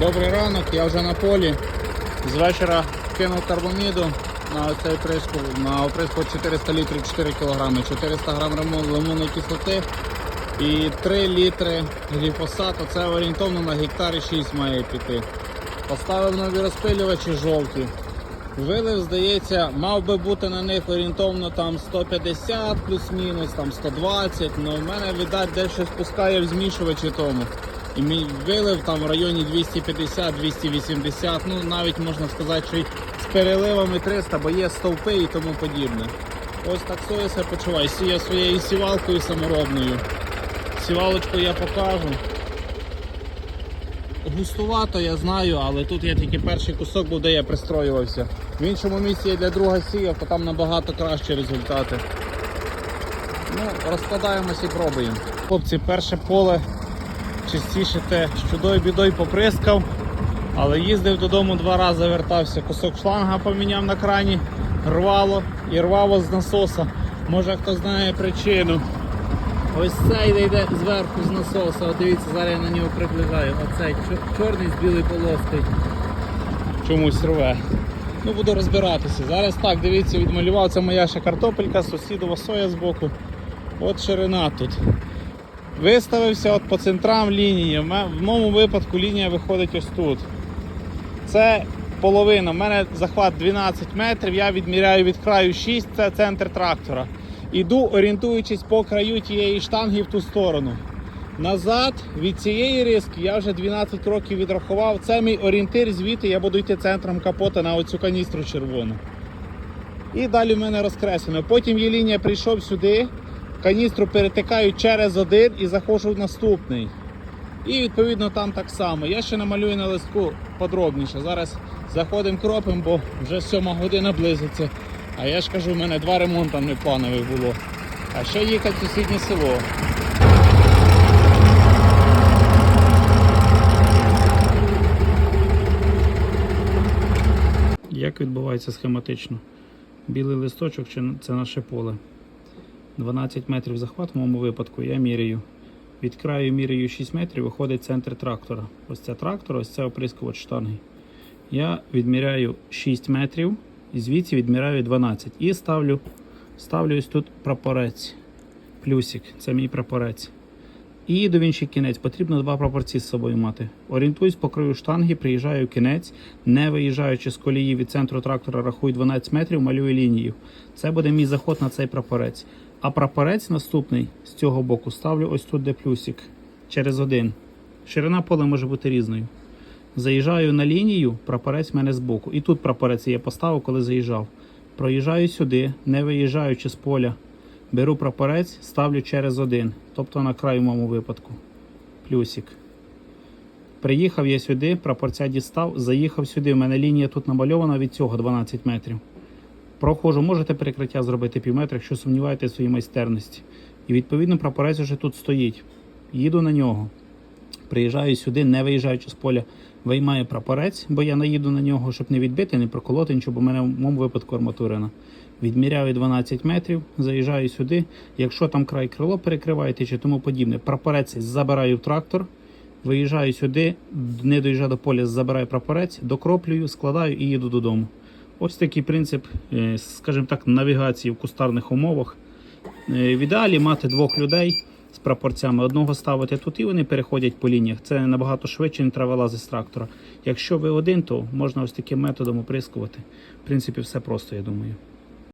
Добрий ранок, я вже на полі. З вечора кинув карбоміду на цей приску, на оприску 400 літрів 4 кг, 400 грам лимонної кислоти і 3 літри гліфосату. Це орієнтовно на гектарі 6 має піти. Поставив нові розпилювачі жовті. Вилив, здається, мав би бути на них орієнтовно там 150 плюс-мінус, там 120, але в мене, видать, десь щось пускає в змішувачі тому. І мій вилив там в районі 250-280, ну навіть можна сказати, що й з переливами 300, бо є стовпи і тому подібне. Ось так соя себе почуваю. Сіяв своєю сівалкою саморобною. Сівалочку я покажу. Густувато, я знаю, але тут я тільки перший кусок був, де я пристроювався. В іншому місці я для друга сіяв, то там набагато кращі результати. Ну, розкладаємось і пробуємо. Хлопці, перше поле частіше те, що чудою бідою поприскав, але їздив додому два рази, вертався. Кусок шланга поміняв на крані, рвало і рвало з насоса. Може хто знає причину. Ось цей йде- зверху з насоса. От дивіться, зараз я на нього приближаю. Оцей чорний з білою полоскою. Чомусь рве. Ну буду розбиратися. Зараз так, дивіться, відмалював. Це моя ще картопелька, сусідова соя збоку. От ширина тут. Виставився от по центрам лінії. В моєму випадку лінія виходить ось тут. Це половина. У мене захват 12 метрів, я відміряю від краю 6, це центр трактора. Іду, орієнтуючись по краю тієї штанги в ту сторону. Назад від цієї риски я вже 12 років відрахував. Це мій орієнтир, звідти я буду йти центром капота на оцю каністру червону. І далі в мене розкреслено. Потім є лінія прийшов сюди, каністру перетикаю через один і заходжу в наступний. І відповідно там так само. Я ще намалюю на листку подробніше. Зараз заходимо кропом, бо вже сьома година близиться. А я ж кажу, в мене два ремонти непланових було. А ще їхати в сусіднє село. Як відбувається схематично? Білий листочок чи це наше поле. 12 метрів захват в моєму випадку я міряю. Від краю міряю 6 метрів, виходить центр трактора. Ось це трактор, ось це оприскувач штанги. Я відміряю 6 метрів і звідси відміряю 12. І ставлю, ставлю ось тут прапорець. Плюсик, це мій прапорець. І в інший кінець. Потрібно два прапорці з собою мати. Орієнтуюсь по краю штанги, приїжджаю в кінець, не виїжджаючи з колії від центру трактора, рахую 12 метрів, малюю лінію. Це буде мій заход на цей прапорець. А прапорець наступний з цього боку ставлю ось тут, де плюсик, через один. Ширина поля може бути різною. Заїжджаю на лінію, прапорець в мене збоку. І тут прапорець я поставив, коли заїжджав. Проїжджаю сюди, не виїжджаючи з поля. Беру прапорець, ставлю через один, тобто на край в моєму випадку. Плюсик. Приїхав я сюди, прапорця дістав, заїхав сюди. У мене лінія тут намальована від цього 12 метрів. Проходжу, можете перекриття зробити пів метра, якщо сумніваєтесь в своїй майстерності. І відповідно прапорець вже тут стоїть. Їду на нього. Приїжджаю сюди, не виїжджаючи з поля, виймаю прапорець, бо я наїду на нього, щоб не відбити, не проколоти нічого, бо в мене в моєму випадку арматурина. Відміряю 12 метрів, заїжджаю сюди. Якщо там край крило перекриваєте чи тому подібне, прапорець забираю в трактор, виїжджаю сюди, не доїжджаю до поля, забираю прапорець, докроплюю, складаю і їду додому. Ось такий принцип, е, скажімо так, навігації в кустарних умовах. Е, В ідеалі мати двох людей з прапорцями, одного ставити тут і вони переходять по лініях. Це набагато швидше, не треба лазити з трактора. Якщо ви один, то можна ось таким методом оприскувати. В принципі, все просто, я думаю.